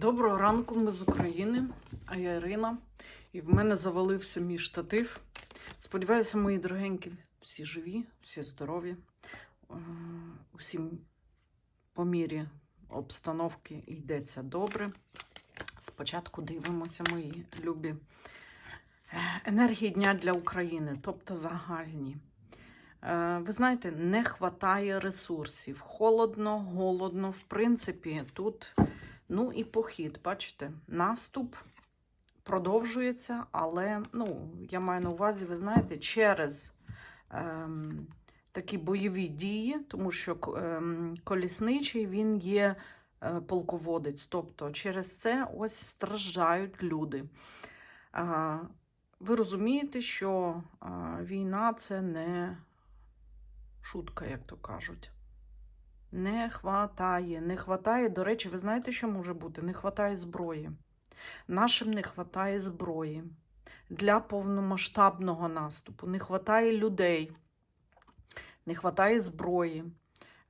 Доброго ранку, ми з України, а я Ірина. І в мене завалився мій штатив. Сподіваюся, мої дорогенькі, всі живі, всі здорові. Е, Усім по мірі обстановки йдеться добре. Спочатку дивимося мої любі е, енергії дня для України, тобто загальні. Е, Ви знаєте, не вистачає ресурсів. Холодно, голодно. В принципі, тут Ну і похід, бачите, наступ продовжується, але ну, я маю на увазі, ви знаєте, через ем, такі бойові дії, тому що ем, колісничий він є е, полководець. Тобто через це ось страждають люди. А, ви розумієте, що а, війна це не шутка, як то кажуть. Не хватає, не хватає. До речі, ви знаєте, що може бути? Не хватає зброї. Нашим не хватає зброї для повномасштабного наступу. Не хватає людей, не хватає зброї.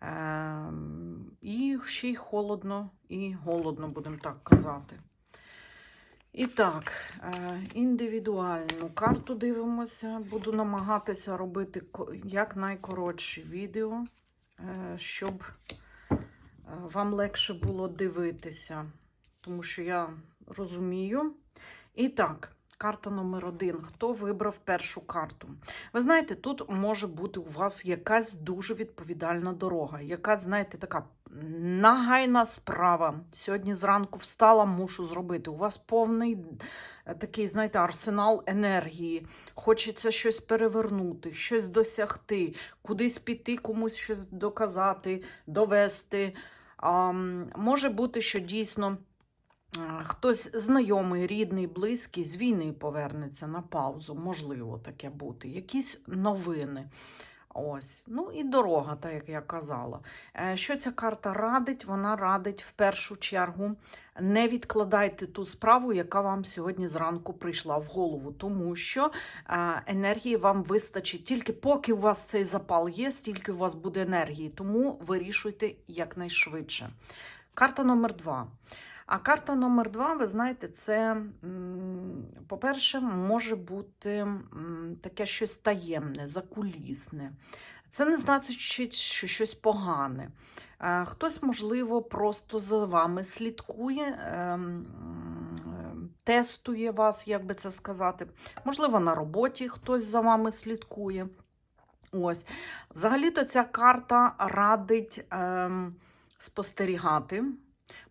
Ем, І ще й холодно, і голодно, будемо так казати. І так, е, індивідуальну карту дивимося. Буду намагатися робити якнайкоротші відео е, щоб е, вам легше було дивитися, тому що я розумію. І так, карта номер один. Хто вибрав першу карту? Ви знаєте, тут може бути у вас якась дуже відповідальна дорога, якась, знаєте, така нагайна справа. Сьогодні зранку встала, мушу зробити. У вас повний е, такий, знаєте, арсенал енергії. Хочеться щось перевернути, щось досягти, кудись піти, комусь щось доказати, довести. А, може бути, що дійсно хтось знайомий, рідний, близький з війни повернеться на паузу. Можливо, таке бути. Якісь новини. Ось, ну і дорога, так як я казала. Е, Що ця карта радить? Вона радить в першу чергу не відкладайте ту справу, яка вам сьогодні зранку прийшла в голову, тому що е, енергії вам вистачить тільки поки у вас цей запал є, стільки у вас буде енергії, тому вирішуйте якнайшвидше. Карта номер два. А карта номер два, ви знаєте, це, по-перше, може бути таке щось таємне, закулісне. Це не значить, що щось погане. Е, Хтось, можливо, просто за вами слідкує, ем, тестує вас, як би це сказати. Можливо, на роботі хтось за вами слідкує. Ось. Взагалі-то ця карта радить ем, спостерігати,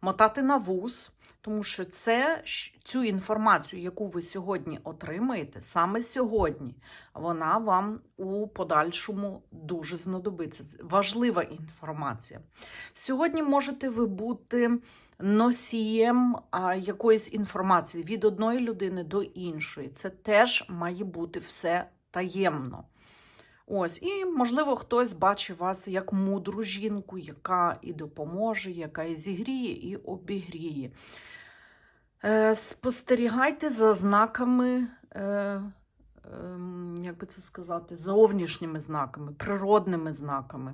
мотати на вуз, тому що це, цю інформацію, яку ви сьогодні отримаєте, саме сьогодні, вона вам у подальшому дуже знадобиться. Це важлива інформація. Сьогодні можете ви бути носієм якоїсь інформації від одної людини до іншої. Це теж має бути все таємно. Ось, і, можливо, хтось бачить вас як мудру жінку, яка і допоможе, яка і зігріє, і обігріє. Е, спостерігайте за знаками, е, ем, як би це сказати, зовнішніми знаками, природними знаками,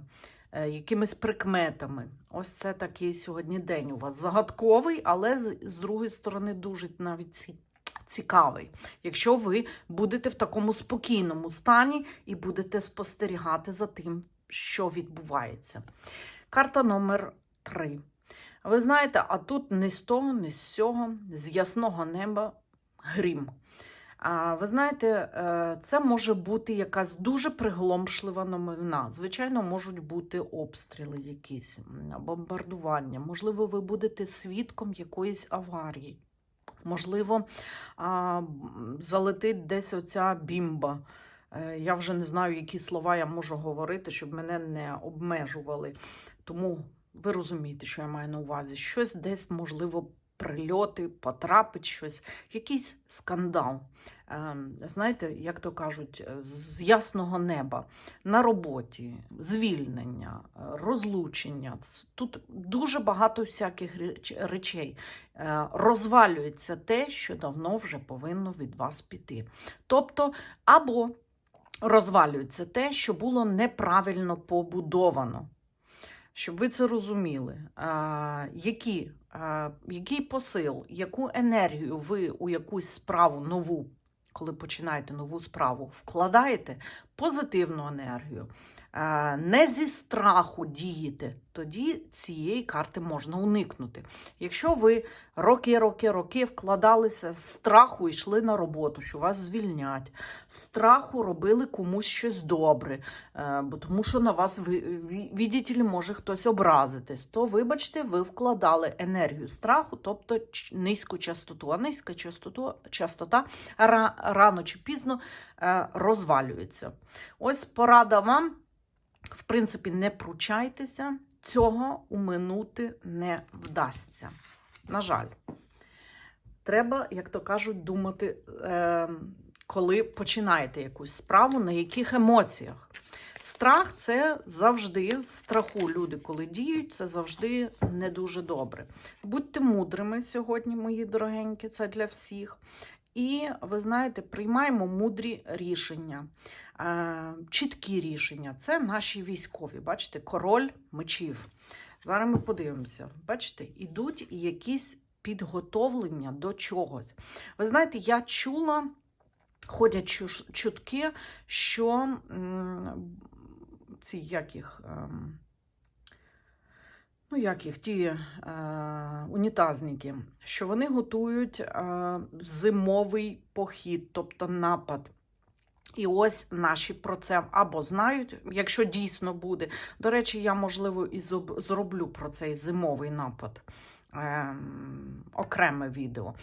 е, якимись прикметами. Ось це такий сьогодні день у вас. Загадковий, але з, з другої сторони дуже навіть цікавий. Якщо ви будете в такому спокійному стані і будете спостерігати за тим, що відбувається. Карта номер 3. Ви знаєте, а тут не з того, не з цього, з ясного неба грім. А, ви знаєте, е, це може бути якась дуже приголомшлива новина. Звичайно, можуть бути обстріли якісь, бомбардування. Можливо, ви будете свідком якоїсь аварії. Можливо, залетить десь оця бімба. Е, Я вже не знаю, які слова я можу говорити, щоб мене не обмежували. Тому ви розумієте, що я маю на увазі. Щось десь, можливо, прильоти, потрапить щось, якийсь скандал. Ем, Знаєте, як то кажуть, е, з ясного неба на роботі, звільнення, е, розлучення. Тут дуже багато всяких речей. Е, Розвалюється те, що давно вже повинно від вас піти. Тобто, або розвалюється те, що було неправильно побудовано. Щоб ви це розуміли, а, які а, який посил, яку енергію ви у якусь справу нову, коли починаєте нову справу, вкладаєте позитивну енергію, не зі страху дієте, тоді цієї карти можна уникнути. Якщо ви роки, роки, роки вкладалися з страху, йшли на роботу, що вас звільнять, страху робили комусь щось добре, е, бо тому що на вас відділі може хтось образитись, то вибачте, ви вкладали енергію страху, тобто низьку частоту. А низька частоту, частота рано чи пізно е, розвалюється. Ось порада вам. В принципі, не пручайтеся, цього уминути не вдасться. На жаль, треба, як то кажуть, думати, е, коли починаєте якусь справу, на яких емоціях. Страх це завжди страху. Люди, коли діють, це завжди не дуже добре. Будьте мудрими сьогодні, мої дорогенькі, це для всіх. І ви знаєте, приймаємо мудрі рішення, чіткі рішення. Це наші військові. Бачите, король мечів. Зараз ми подивимося. Бачите, ідуть якісь підготовлення до чогось. Ви знаєте, я чула, ходять чутки, що ці як їх. ем, Ну, як їх, ті е, унітазники, що вони готують е, зимовий похід, тобто напад. І ось наші про це або знають, якщо дійсно буде. До речі, я, можливо, і зроблю про цей зимовий напад ем, окреме відео.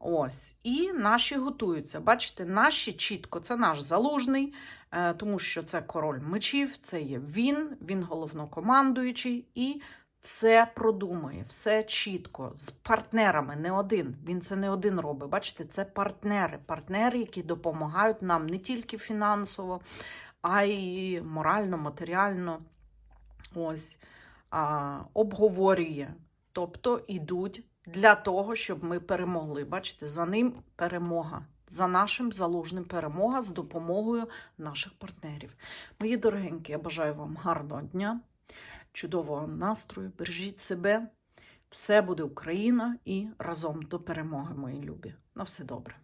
Ось. І наші готуються. Бачите, наші чітко, це наш залужний, е, тому що це король мечів, це є він, він головнокомандуючий і все продумує, все чітко, з партнерами, не один. Він це не один робить. Бачите, це партнери, партнери, які допомагають нам не тільки фінансово, а й морально, матеріально. Ось а, обговорює. Тобто ідуть для того, щоб ми перемогли. Бачите, за ним перемога. За нашим залужним перемога з допомогою наших партнерів. Мої дорогенькі, я бажаю вам гарного дня, чудового настрою. Бережіть себе. Все буде Україна і разом до перемоги, мої любі. На все добре.